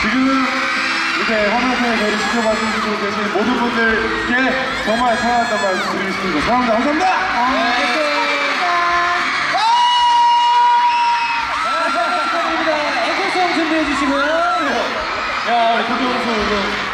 지금 이렇게 화면에 저를 지켜봐 주시고 계신 모든 분들께 정말 사랑한다는 말씀 드리겠습니다. 사랑합니다. 감사합니다. 앵콜송 준비해 주시고요. 야, 우리 도경수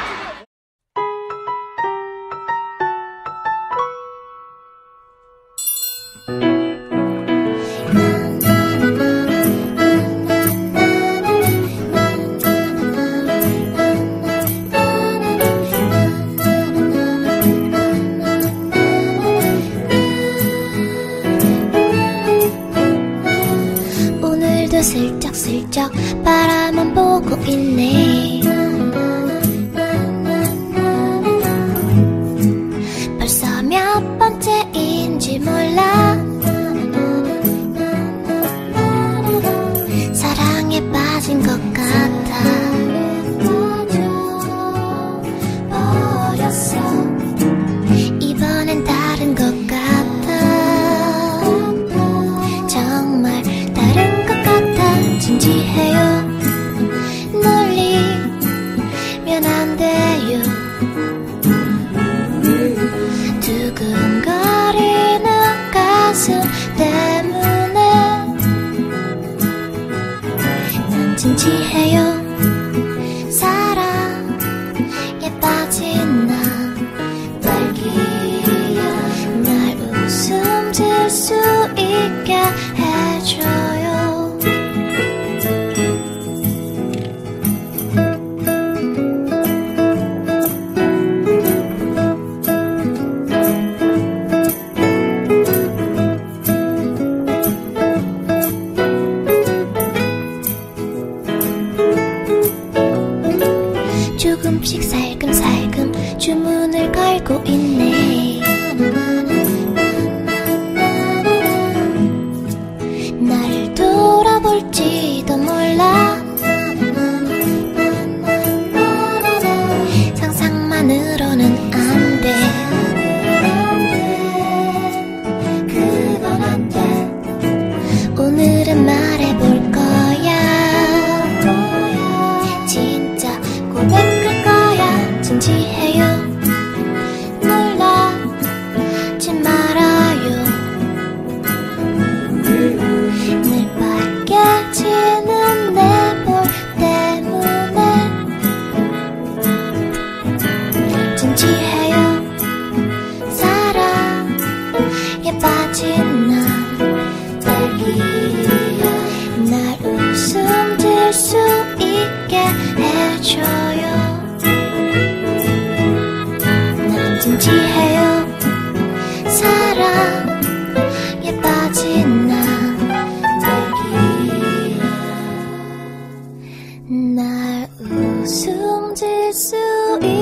바라만 보고 있네. 벌써 몇 번째인지 몰라. 사랑에 빠진 것 같아. 버렸어 조금씩 살금살금 주문을 걸고 있네 거야 진지해요 놀라지 말아요. 늘 빨개지는 내 볼 때문에 진지해요. 사랑에 빠진 날 웃음 질수 있게 해줘요